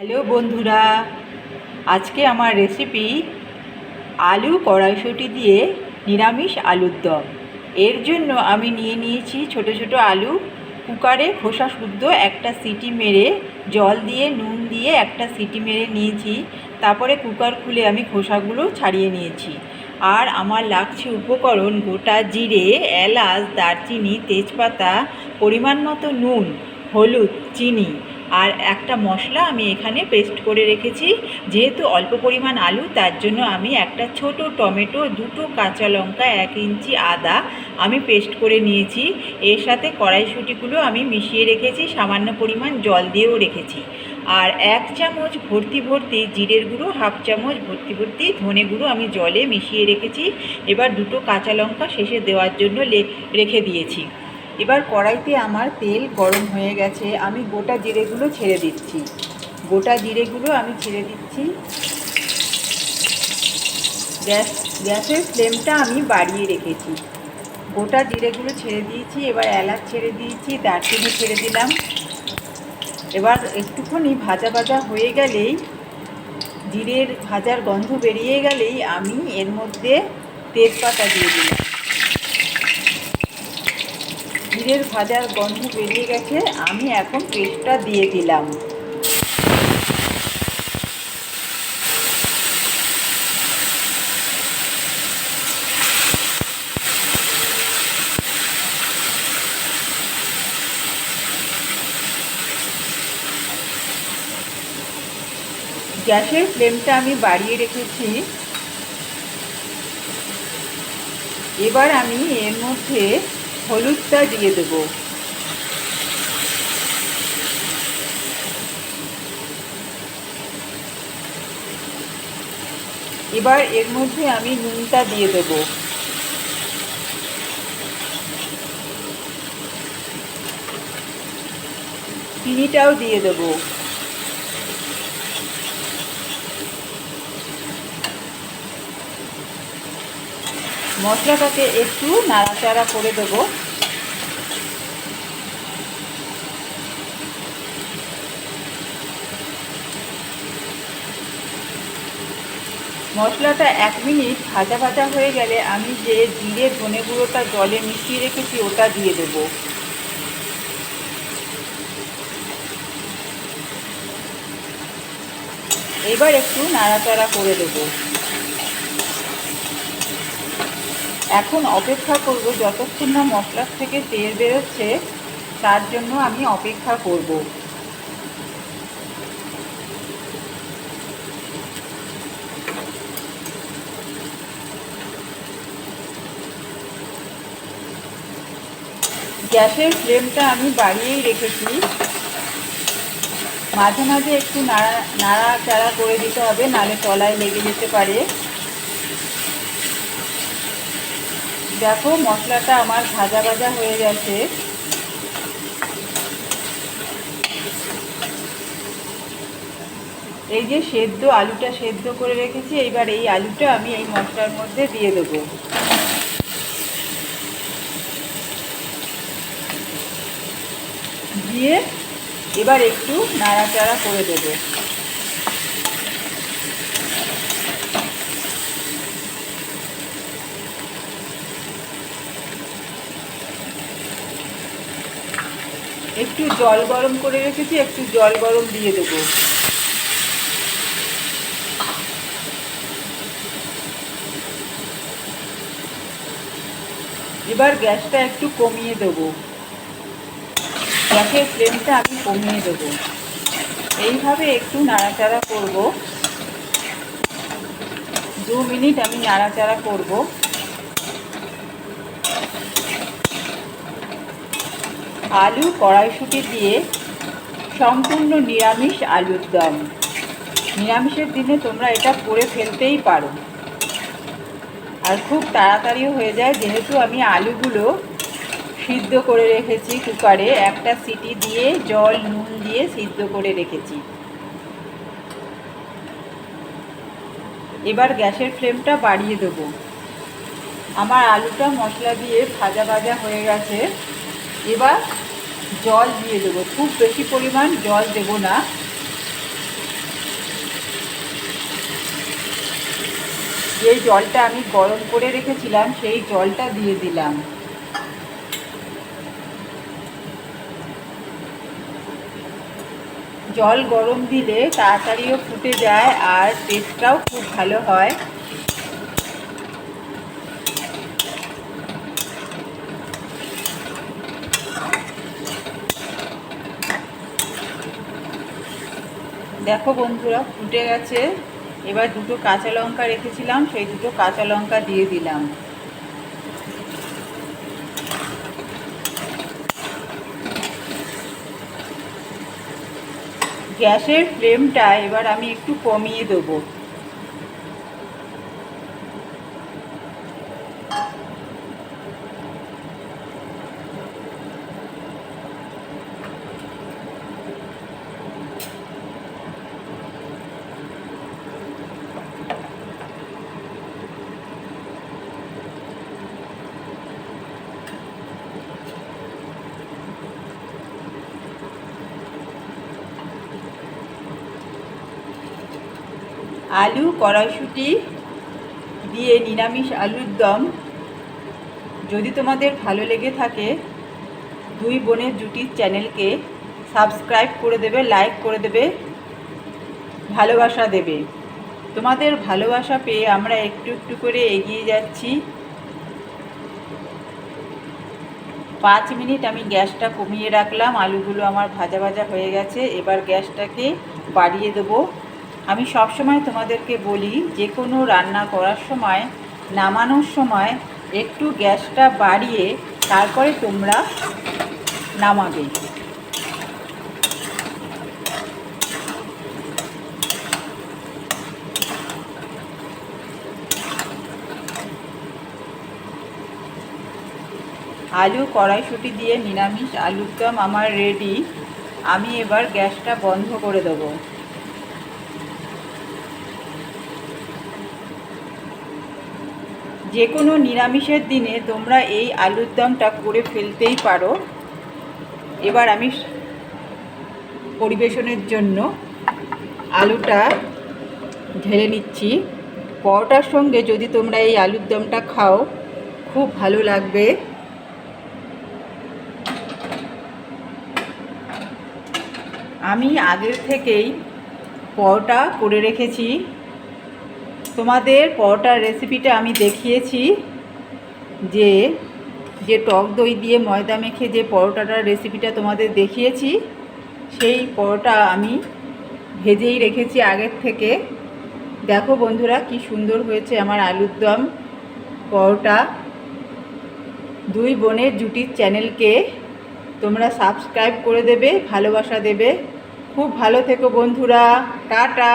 Hello বন্ধুরা, আজকে আমার রেসিপি আলু কড়াইশুঁটি দিয়ে নিরামিষ আলুর দম। এর জন্য আমি নিয়ে নিয়েছি ছোট ছোট আলু, কুকারে খোসা শুদ্ধ একটা সিটি মেরে, জল দিয়ে, নুন দিয়ে একটা সিটি মেরে নিয়েছি। তারপরে কুকার খুলে আমি খোসাগুলো ছাড়িয়ে নিয়েছি। আর আমার লাগছে উপকরণ গোটা জিরে, এলাচ, দারচিনি, তেজপাতা, পরিমাণ মতো নুন, হলুদ, চিনি। আর একটা মশলা আমি এখানে পেস্ট করে রেখেছি। যেহেতু অল্প পরিমাণ আলু, তার জন্য আমি একটা ছোট টমেটো, দুটো কাঁচা লঙ্কা, এক ইঞ্চি আদা আমি পেস্ট করে নিয়েছি। এর সাথে কড়াইশুঁটিগুলো আমি মিশিয়ে রেখেছি, সামান্য পরিমাণ জল দিয়েও রেখেছি। আর এক চামচ ভর্তি ভর্তি জিরের গুঁড়ো, হাফ চামচ ভর্তি ভর্তি ধনে গুঁড়ো আমি জলে মিশিয়ে রেখেছি। এবার দুটো কাঁচা লঙ্কা শেষে দেওয়ার জন্য রেখে দিয়েছি। এবার কড়াইতে আমার তেল গরম হয়ে গেছে, আমি গোটা জিরেগুলো ছেড়ে দিচ্ছি। গোটা জিরেগুলো আমি ছেড়ে দিচ্ছি। গ্যাস, গ্যাসের ফ্লেমটা আমি বাড়িয়ে রেখেছি। গোটা জিরেগুলো ছেড়ে দিয়েছি, এবার এলাচ ছেড়ে দিয়েছি, দারচিনি ছেড়ে দিলাম। এবার একটুখানি ভাজা ভাজা হয়ে গেলেই, জিরের ভাজার গন্ধ বেরিয়ে গেলেই আমি এর মধ্যে তেজপাতা দিয়ে দিলাম। জিরের ভাজার গন্ধ বেরিয়ে গেছে, আমি এখন পেস্টটা দিয়ে দিলাম। গ্যাসের ফ্লেমটা আমি বাড়িয়ে রেখেছি। এবার আমি এর মধ্যে হলুদটা দিয়ে দেব। এবার এর মধ্যে আমি নুনটা দিয়ে দেব। চিনিটাও দিয়ে দেবো। মশলাটাকে একটু নাড়াচাড়া করে দেবো। মশলাটা এক মিনিট ভাজা ভাজা হয়ে গেলে আমি যে জিরে ধনে গুঁড়োটা জলে মিশিয়ে রেখেছি, ওটা দিয়ে দেবো। এবার একটু নাড়াচাড়া করে দেবো। এখন অপেক্ষা করব যতক্ষণ না মশলার থেকে তেল বেরোচ্ছে, তার জন্য আমি অপেক্ষা করব। গ্যাসের ফ্লেমটা আমি বাড়িয়েই রেখেছি। মাঝে মাঝে একটু নাড়া, নাড়াচাড়া করে দিতে হবে, নালে তলায় লেগে যেতে পারে। দেখো, মশলাটা আমার ভাজা ভাজা হয়ে গেছে। এই যে সেদ্ধ, আলুটা সেদ্ধ করে রেখেছি, এইবার এই আলুটা আমি এই মশলার মধ্যে দিয়ে দেবো। দিয়ে এবার একটু নাড়াচাড়া করে দেবো। একটু জল গরম করে রেখেছি, একটু জল গরম দিয়ে দেবো। এবার গ্যাসটা একটু কমিয়ে দেবো। গ্যাসের ফ্লেমটা আমি কমিয়ে দেবো। এইভাবে একটু নাড়াচাড়া করব। দু মিনিট আমি নাড়াচাড়া করব। আলু কড়াইশুঁটি দিয়ে সম্পূর্ণ নিরামিষ আলুর দম। নিরামিষের দিনে তোমরা এটা করে ফেলতেই পারো। আর খুব তাড়াতাড়িও হয়ে যায়, যেহেতু আমি আলুগুলো সিদ্ধ করে রেখেছি কুকারে। একটা সিটি দিয়ে জল, নুন দিয়ে সিদ্ধ করে রেখেছি। এবার গ্যাসের ফ্লেমটা বাড়িয়ে দেবো। আমার আলুটা মশলা দিয়ে ভাজা ভাজা হয়ে গেছে। এবার জল দিয়ে দেবো। খুব বেশি পরিমাণ জল দেব না। যে জলটা আমি গরম করে রেখেছিলাম, সেই জলটা দিয়ে দিলাম। জল গরম দিলে তাড়াতাড়িও ফুটে যায় আর টেস্টটাও খুব ভালো হয়। দেখো বন্ধুরা, ফুটে গেছে। এবার দুটো কাঁচা লঙ্কা রেখেছিলাম, সেই দুটো কাঁচা লঙ্কা দিয়ে দিলাম। গ্যাসের ফ্লেমটা এবার আমি একটু কমিয়ে দেবো। আলু, কড়াইশুঁটি দিয়ে নিরামিষ আলুর দম। যদি তোমাদের ভালো লেগে থাকে, দুই বোনের জুটির চ্যানেলকে সাবস্ক্রাইব করে দেবে, লাইক করে দেবে, ভালোবাসা দেবে। তোমাদের ভালোবাসা পেয়ে আমরা একটু একটু করে এগিয়ে যাচ্ছি। পাঁচ মিনিট আমি গ্যাসটা কমিয়ে রাখলাম, আলুগুলো আমার ভাজা ভাজা হয়ে গেছে। এবার গ্যাসটাকে বাড়িয়ে দেবো। আমি সবসময় তোমাদেরকে বলি, যে কোনো রান্না করার সময়, নামানোর সময় একটু গ্যাসটা বাড়িয়ে তারপরে তোমরা নামাবে। আলু কড়াইশুঁটি দিয়ে নিরামিষ আলুর দম আমার রেডি আমি এবার গ্যাসটা বন্ধ করে দেবো। যে কোনো নিরামিষের দিনে তোমরা এই আলুর দমটা করে ফেলতেই পারো। এবার আমি পরিবেশনের জন্য আলুটা ঢেলে নিচ্ছি। পরোটার সঙ্গে যদি তোমরা এই আলুর দমটা খাও, খুব ভালো লাগবে। আমি আগের থেকেই পরোটা করে রেখেছি। তোমাদের পরোটার রেসিপিটা আমি দেখিয়েছি যে যে টক দই দিয়ে ময়দা মেখে যে পরোটাটার রেসিপিটা তোমাদের দেখিয়েছি, সেই পরোটা আমি ভেজেই রেখেছি আগের থেকে। দেখো বন্ধুরা কি সুন্দর হয়েছে আমার আলুর দম পরোটা। দুই বোনের জুটির চ্যানেলকে তোমরা সাবস্ক্রাইব করে দেবে, ভালোবাসা দেবে। খুব ভালো থেকো বন্ধুরা, টাটা।